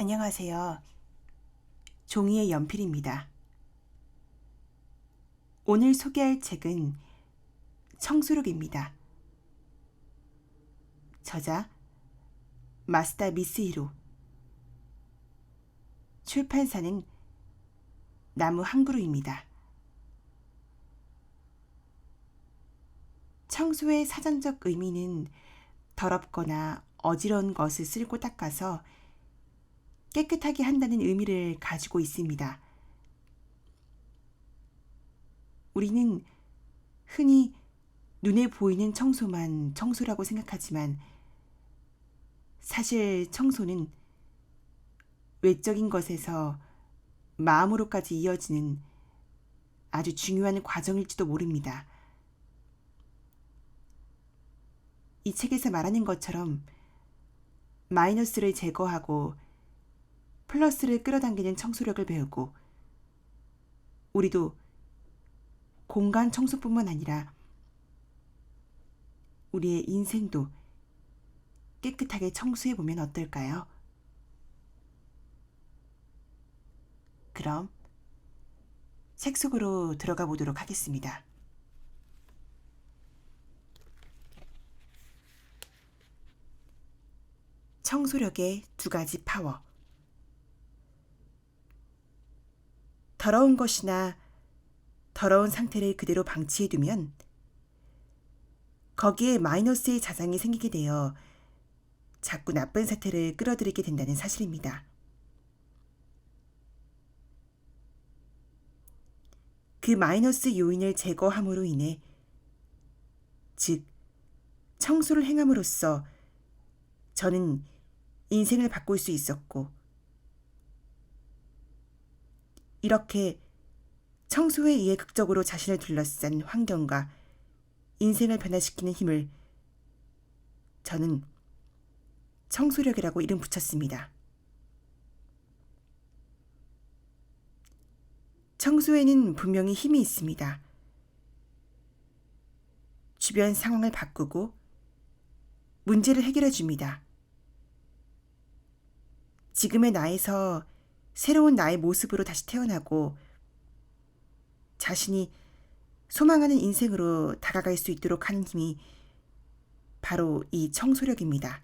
안녕하세요. 종이의 연필입니다. 오늘 소개할 책은 청소록입니다. 저자 마스다 미스히로 출판사는 나무 한그루입니다. 청소의 사전적 의미는 더럽거나 어지러운 것을 쓸고 닦아서 깨끗하게 한다는 의미를 가지고 있습니다. 우리는 흔히 눈에 보이는 청소만 청소라고 생각하지만 사실 청소는 외적인 것에서 마음으로까지 이어지는 아주 중요한 과정일지도 모릅니다. 이 책에서 말하는 것처럼 마이너스를 제거하고 플러스를 끌어당기는 청소력을 배우고 우리도 공간 청소뿐만 아니라 우리의 인생도 깨끗하게 청소해 보면 어떨까요? 그럼 책 속으로 들어가 보도록 하겠습니다. 청소력의 두 가지 파워. 더러운 것이나 더러운 상태를 그대로 방치해두면 거기에 마이너스의 자장이 생기게 되어 자꾸 나쁜 사태를 끌어들이게 된다는 사실입니다. 그 마이너스 요인을 제거함으로 인해 즉 청소를 행함으로써 저는 인생을 바꿀 수 있었고 이렇게 청소에 의해 극적으로 자신을 둘러싼 환경과 인생을 변화시키는 힘을 저는 청소력이라고 이름 붙였습니다. 청소에는 분명히 힘이 있습니다. 주변 상황을 바꾸고 문제를 해결해 줍니다. 지금의 나에서 새로운 나의 모습으로 다시 태어나고 자신이 소망하는 인생으로 다가갈 수 있도록 하는 힘이 바로 이 청소력입니다.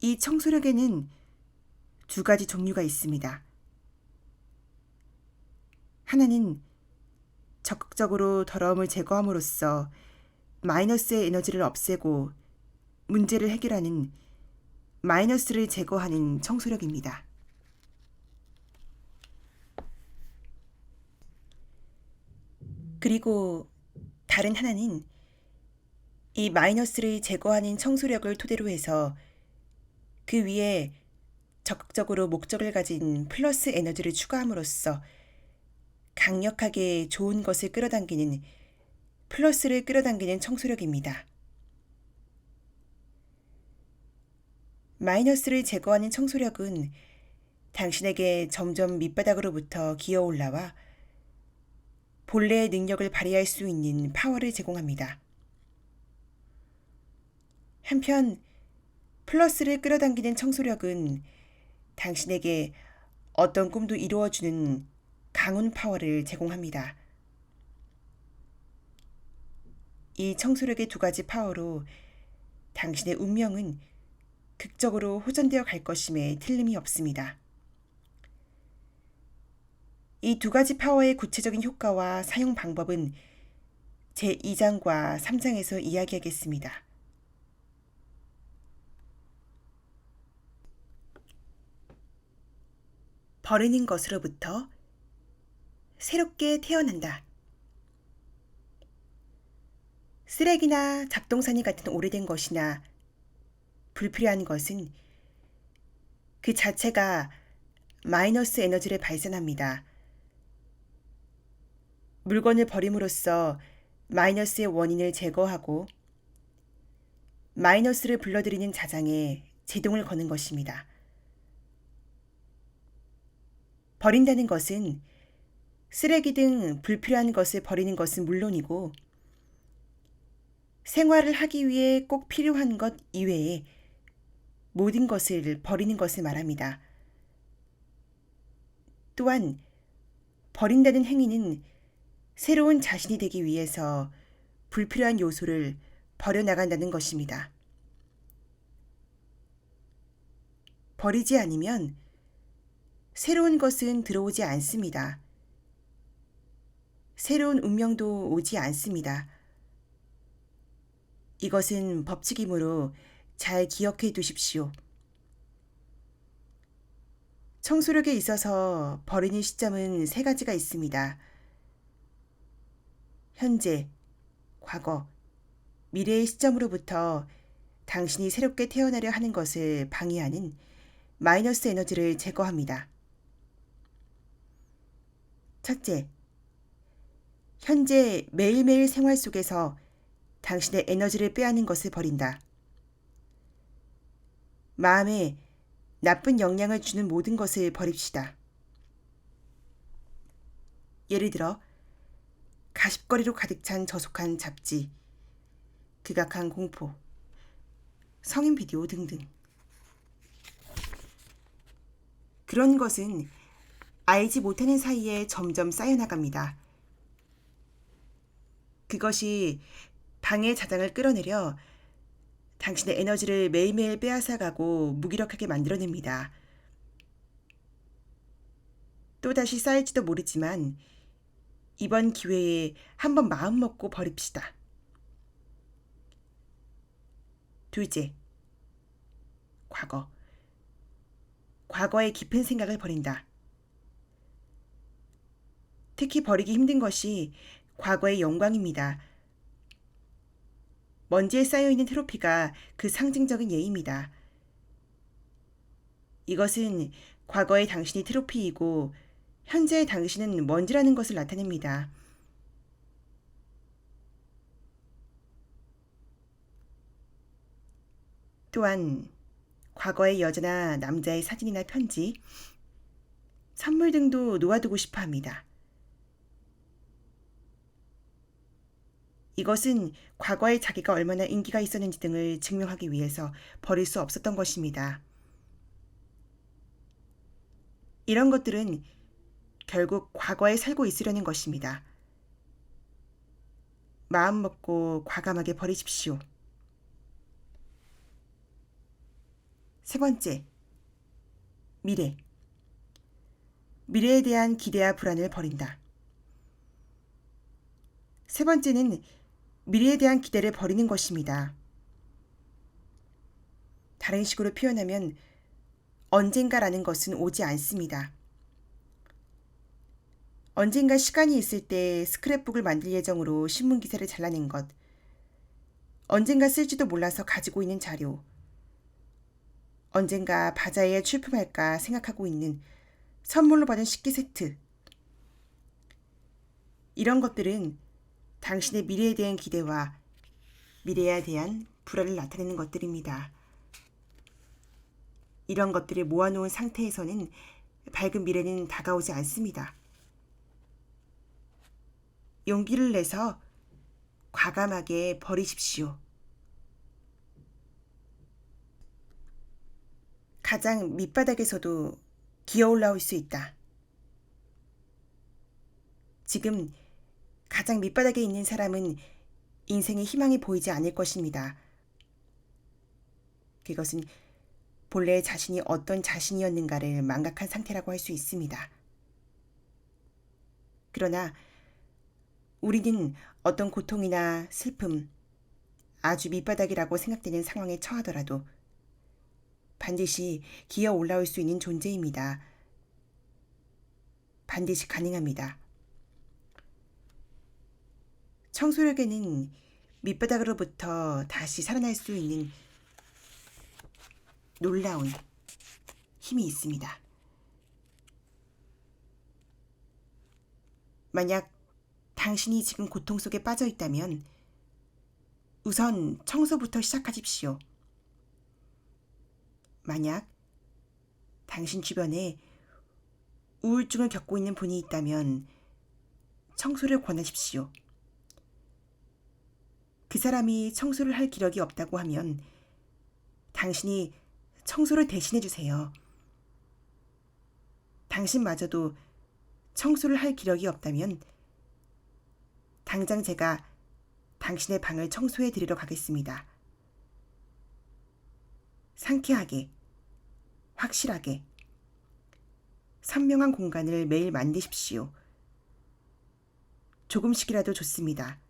이 청소력에는 두 가지 종류가 있습니다. 하나는 적극적으로 더러움을 제거함으로써 마이너스의 에너지를 없애고 문제를 해결하는 마이너스를 제거하는 청소력입니다. 그리고 다른 하나는 이 마이너스를 제거하는 청소력을 토대로 해서 그 위에 적극적으로 목적을 가진 플러스 에너지를 추가함으로써 강력하게 좋은 것을 끌어당기는 플러스를 끌어당기는 청소력입니다. 마이너스를 제거하는 청소력은 당신에게 점점 밑바닥으로부터 기어 올라와 본래의 능력을 발휘할 수 있는 파워를 제공합니다. 한편 플러스를 끌어당기는 청소력은 당신에게 어떤 꿈도 이루어주는 강운 파워를 제공합니다. 이 청소력의 두 가지 파워로 당신의 운명은 극적으로 호전되어 갈 것임에 틀림이 없습니다. 이 두 가지 파워의 구체적인 효과와 사용 방법은 제 2장과 3장에서 이야기하겠습니다. 버리는 것으로부터 새롭게 태어난다. 쓰레기나 잡동사니 같은 오래된 것이나 불필요한 것은 그 자체가 마이너스 에너지를 발산합니다. 물건을 버림으로써 마이너스의 원인을 제거하고 마이너스를 불러들이는 자장에 제동을 거는 것입니다. 버린다는 것은 쓰레기 등 불필요한 것을 버리는 것은 물론이고 생활을 하기 위해 꼭 필요한 것 이외에 모든 것을 버리는 것을 말합니다. 또한 버린다는 행위는 새로운 자신이 되기 위해서 불필요한 요소를 버려나간다는 것입니다. 버리지 않으면 새로운 것은 들어오지 않습니다. 새로운 운명도 오지 않습니다. 이것은 법칙이므로 잘 기억해 두십시오. 청소력에 있어서 버리는 시점은 세 가지가 있습니다. 현재, 과거, 미래의 시점으로부터 당신이 새롭게 태어나려 하는 것을 방해하는 마이너스 에너지를 제거합니다. 첫째, 현재 매일매일 생활 속에서 당신의 에너지를 빼앗는 것을 버린다. 마음에 나쁜 영향을 주는 모든 것을 버립시다. 예를 들어, 가십거리로 가득 찬 저속한 잡지, 극악한 공포, 성인 비디오 등등. 그런 것은 알지 못하는 사이에 점점 쌓여나갑니다. 그것이 방의 자장을 끌어내려 당신의 에너지를 매일매일 빼앗아가고 무기력하게 만들어냅니다. 또다시 쌓일지도 모르지만 이번 기회에 한번 마음 먹고 버립시다. 둘째, 과거. 과거의 깊은 생각을 버린다. 특히 버리기 힘든 것이 과거의 영광입니다. 먼지에 쌓여있는 트로피가 그 상징적인 예입니다. 이것은 과거의 당신이 트로피이고 현재의 당신은 먼지라는 것을 나타냅니다. 또한 과거의 여자나 남자의 사진이나 편지, 선물 등도 놓아두고 싶어 합니다. 이것은 과거에 자기가 얼마나 인기가 있었는지 등을 증명하기 위해서 버릴 수 없었던 것입니다. 이런 것들은 결국 과거에 살고 있으려는 것입니다. 마음 먹고 과감하게 버리십시오. 세 번째, 미래. 미래에 대한 기대와 불안을 버린다. 세 번째는 미래에 대한 기대를 버리는 것입니다. 다른 식으로 표현하면 언젠가라는 것은 오지 않습니다. 언젠가 시간이 있을 때 스크랩북을 만들 예정으로 신문 기사를 잘라낸 것, 언젠가 쓸지도 몰라서 가지고 있는 자료, 언젠가 바자회에 출품할까 생각하고 있는 선물로 받은 식기 세트. 이런 것들은 당신의 미래에 대한 기대와 미래에 대한 불안을 나타내는 것들입니다. 이런 것들을 모아놓은 상태에서는 밝은 미래는 다가오지 않습니다. 용기를 내서 과감하게 버리십시오. 가장 밑바닥에서도 기어 올라올 수 있다. 지금 가장 밑바닥에 있는 사람은 인생의 희망이 보이지 않을 것입니다. 그것은 본래 자신이 어떤 자신이었는가를 망각한 상태라고 할 수 있습니다. 그러나 우리는 어떤 고통이나 슬픔, 아주 밑바닥이라고 생각되는 상황에 처하더라도 반드시 기어 올라올 수 있는 존재입니다. 반드시 가능합니다. 청소력에는 밑바닥으로부터 다시 살아날 수 있는 놀라운 힘이 있습니다. 만약 당신이 지금 고통 속에 빠져 있다면 우선 청소부터 시작하십시오. 만약 당신 주변에 우울증을 겪고 있는 분이 있다면 청소를 권하십시오. 그 사람이 청소를 할 기력이 없다고 하면 당신이 청소를 대신해 주세요. 당신마저도 청소를 할 기력이 없다면 당장 제가 당신의 방을 청소해 드리러 가겠습니다. 상쾌하게, 확실하게, 선명한 공간을 매일 만드십시오. 조금씩이라도 좋습니다.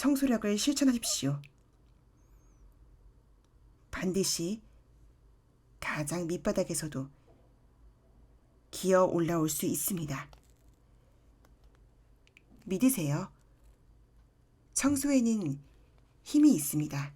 청소력을 실천하십시오. 반드시 가장 밑바닥에서도 기어 올라올 수 있습니다. 믿으세요. 청소에는 힘이 있습니다.